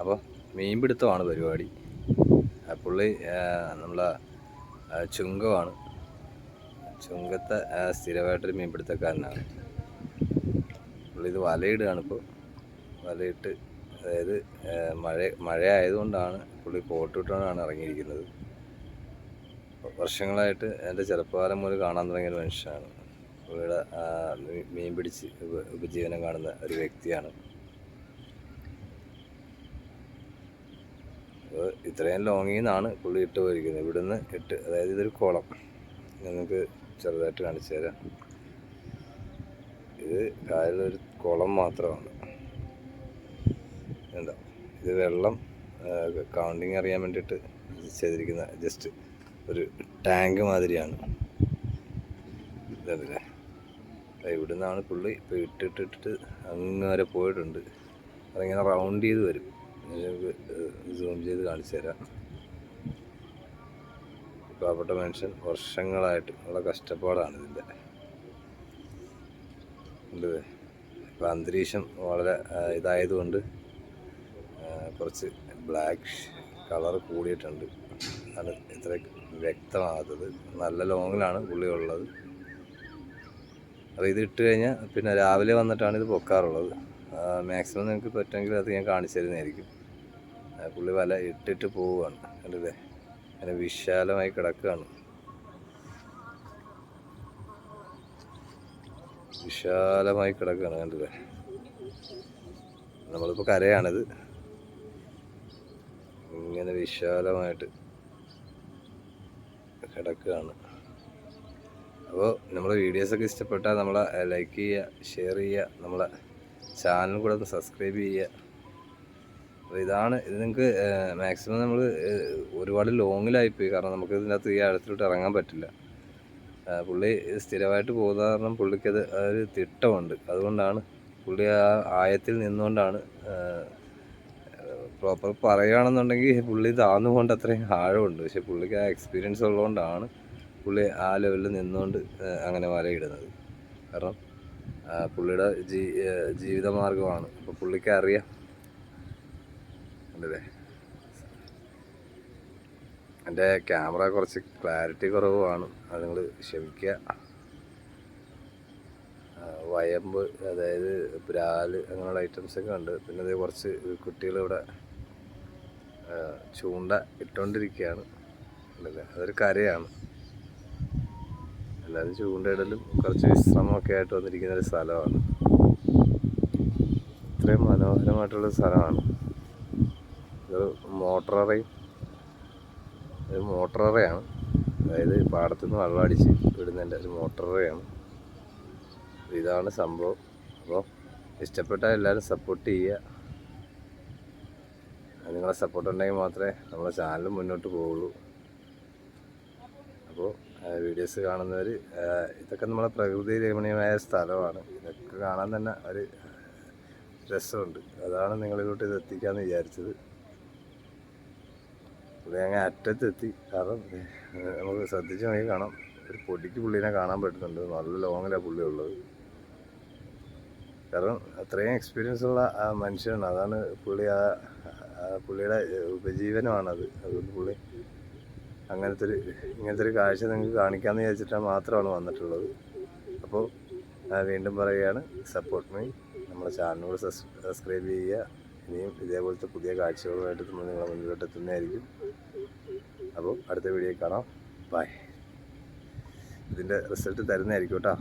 അപ്പോൾ മീൻ പിടുത്തമാണ് പരിപാടി പുള്ളി നമ്മളെ ചുങ്കമാണ്. ചുങ്കത്തെ സ്ഥിരമായിട്ടൊരു മീൻ മീൻപിടുത്തക്കാരനാണ്. പുള്ളി ഇത് വലയിടുകയാണ് ഇപ്പോൾ. വലയിട്ട് അതായത് മഴ മഴ ആയതുകൊണ്ടാണ് പുള്ളി കോട്ടിട്ടുകൊണ്ടാണ് ഇറങ്ങിയിരിക്കുന്നത്. വർഷങ്ങളായിട്ട് എന്റെ ചെറുപ്പകാലം മുതൽ കാണാൻ തുടങ്ങിയ മനുഷ്യനാണ്. പുള്ളിയുടെ മീൻ പിടിച്ച് ഉപ- ഉപജീവനം കാണുന്ന ഒരു വ്യക്തിയാണ്. ഇത്രയും ലോങ്ങിൽ നിന്നാണ് പുള്ളി ഇട്ട് പോയിരിക്കുന്നത്. ഇവിടുന്ന് ഇട്ട് അതായത് ഇതൊരു കുളം. നിങ്ങൾക്ക് ചെറുതായിട്ട് കാണിച്ചു തരാം. ഇത് കായലൊരു കുളം മാത്രമാണ്. എന്താ ഇത് വെള്ളം കൗണ്ടിങ് അറിയാൻ വേണ്ടിയിട്ട് ചെയ്തിരിക്കുന്ന ജസ്റ്റ് ഒരു ടാങ്ക് മാതിരിയാണ്. ഇതല്ലേ? ഇവിടുന്നാണ് പുള്ളി ഇപ്പോൾ ഇട്ടിട്ടിട്ട് അങ്ങ് വരെ പോയിട്ടുണ്ട്. അതിങ്ങനെ റൗണ്ട് ചെയ്ത് വരും. സൂം ചെയ്ത് കാണിച്ചു തരാം. പാവപ്പെട്ട മനുഷ്യൻ വർഷങ്ങളായിട്ട് ഉള്ള കഷ്ടപ്പാടാണ് ഇതിന്റെ. ഇപ്പം അന്തരീക്ഷം വളരെ ഇതായതുകൊണ്ട് കുറച്ച് ബ്ലാക്ക് കളർ കൂടിയിട്ടുണ്ട്. അത് ഇത്ര വ്യക്തമാകാത്തത് നല്ല ലോങ്ങിലാണ് പുള്ളി ഉള്ളത്. അപ്പോൾ ഇത് ഇട്ട് കഴിഞ്ഞാൽ പിന്നെ രാവിലെ വന്നിട്ടാണ് ഇത് പൊക്കാറുള്ളത്. മാക്സിമം നിങ്ങൾക്ക് പറ്റുമെങ്കിൽ അത് ഞാൻ കാണിച്ചു തരുന്നതായിരിക്കും. പുള്ളി വല ഇട്ടിട്ട് പോവുകയാണ്. കണ്ടില്ലേ? അങ്ങനെ വിശാലമായി കിടക്കുകയാണ്. വിശാലമായി കിടക്കുകയാണ് കണ്ടില്ലേ? നമ്മളിപ്പോൾ കരയാണിത്. ഇങ്ങനെ വിശാലമായിട്ട് കിടക്കുകയാണ്. അപ്പോൾ നമ്മുടെ വീഡിയോസൊക്കെ ഇഷ്ടപ്പെട്ടാൽ നമ്മളെ ലൈക്ക് ചെയ്യുക ഷെയർ ചെയ്യുക നമ്മളെ ചാനൽ കൂടെ ഒന്ന് സബ്സ്ക്രൈബ് ചെയ്യുക. അപ്പോൾ ഇതാണ് ഇത് നിങ്ങൾക്ക് മാക്സിമം നമ്മൾ ഒരുപാട് ലോങ്ങിലായിപ്പോയി കാരണം നമുക്ക് ഇതിന്റെ അകത്ത് ഈ ആഴത്തിലോട്ട് ഇറങ്ങാൻ പറ്റില്ല. പുള്ളി സ്ഥിരമായിട്ട് പോകുന്ന കാരണം പുള്ളിക്കത് ഒരു തിട്ടമുണ്ട്. അതുകൊണ്ടാണ് പുള്ളി ആ ആയത്തിൽ നിന്നുകൊണ്ടാണ് പ്രോപ്പർ പറയുകയാണെന്നുണ്ടെങ്കിൽ പുള്ളി താന്നു കൊണ്ട് അത്രയും ആഴമുണ്ട്. പക്ഷെ പുള്ളിക്ക് ആ എക്സ്പീരിയൻസ് ഉള്ളതുകൊണ്ടാണ് പുള്ളി ആ ലെവലിൽ നിന്നുകൊണ്ട് അങ്ങനെ വരയിടുന്നത് കാരണം പുള്ളിയുടെ ജീ ജീവിതമാർഗമാണ്. അപ്പോൾ പുള്ളിക്ക് അറിയാം ഉണ്ടല്ലേ എന്റെ ക്യാമറ കുറച്ച് ക്ലാരിറ്റി കുറവാണ്. അത് നിങ്ങൾ ക്ഷമിക്കുക. വയമ്പ് അതായത് ബ്രാൽ അങ്ങനെയുള്ള ഐറ്റംസ് ഒക്കെ ഉണ്ട്. പിന്നെ അതേ കുറച്ച് കുട്ടികളിവിടെ ചൂണ്ട ഇട്ടുകൊണ്ടിരിക്കുകയാണ് ഉണ്ടല്ലേ അതൊരു കരയാണ്. എല്ലാവരും ചൂണ്ടയിടലും കുറച്ച് വിശ്രമമൊക്കെ ആയിട്ട് വന്നിരിക്കുന്ന ഒരു സ്ഥലമാണ്. ഇത്രയും മനോഹരമായിട്ടുള്ള സ്ഥലമാണ്. ഇത് മോട്ടററയും ഒരു മോട്ടററയാണ് അതായത് പാടത്തു നിന്ന് വെള്ളം അടിച്ച് വിടുന്നതിന്റെ ഒരു മോട്ടററയാണ് ഇതാണ് സംഭവം. അപ്പോൾ ഇഷ്ടപ്പെട്ടാൽ എല്ലാവരും സപ്പോർട്ട് ചെയ്യുക. നിങ്ങളെ സപ്പോർട്ട് ഉണ്ടെങ്കിൽ മാത്രമേ നമ്മുടെ ചാനൽ മുന്നോട്ട് പോവുള്ളൂ. അപ്പോൾ വീഡിയോസ് കാണുന്നവർ ഇതൊക്കെ നമ്മളെ പ്രകൃതി രമണീയമായ സ്ഥലമാണ്. ഇതൊക്കെ കാണാൻ തന്നെ ഒരു രസമുണ്ട്. അതാണ് നിങ്ങളിലോട്ട് ഇത് എത്തിക്കാമെന്ന് വിചാരിച്ചത്. പുള്ളി അങ്ങ് അറ്റത്തെത്തി. കാരണം നമുക്ക് ശ്രദ്ധിച്ച് നോക്കി കാണാം. ഒരു പൊടിക്ക് പുള്ളീനെ കാണാൻ പറ്റുന്നുണ്ട്. നല്ല ലോങ്ങിലാണ് പുള്ളി ഉള്ളത്. കാരണം അത്രയും എക്സ്പീരിയൻസ് ഉള്ള ആ മനുഷ്യനാണ്. അതാണ് പുള്ളി ആ പുള്ളിയുടെ ഉപജീവനമാണത്. അതുകൊണ്ട് പുള്ളി അങ്ങനത്തെ ഒരു ഇങ്ങനത്തെ ഒരു കാഴ്ച നിങ്ങൾക്ക് കാണിക്കാമെന്ന് വിചാരിച്ചിട്ടാണ് മാത്രമാണ് വന്നിട്ടുള്ളത്. അപ്പോൾ വീണ്ടും പറയുകയാണ് സപ്പോർട്ട് മീ നമ്മുടെ ചാനലിനോട് സബ്സ്ക്രൈബ് ചെയ്യുക. ഇനിയും ഇതേപോലത്തെ പുതിയ കാഴ്ചകളുമായിട്ട് നമ്മൾ നിങ്ങളെ മുന്നിലോട്ട് എത്തുന്നതായിരിക്കും. അപ്പോൾ അടുത്ത വീഡിയോ കാണാം. ബൈ ഇതിന്റെ റിസൾട്ട് തരുന്നതായിരിക്കും കേട്ടോ.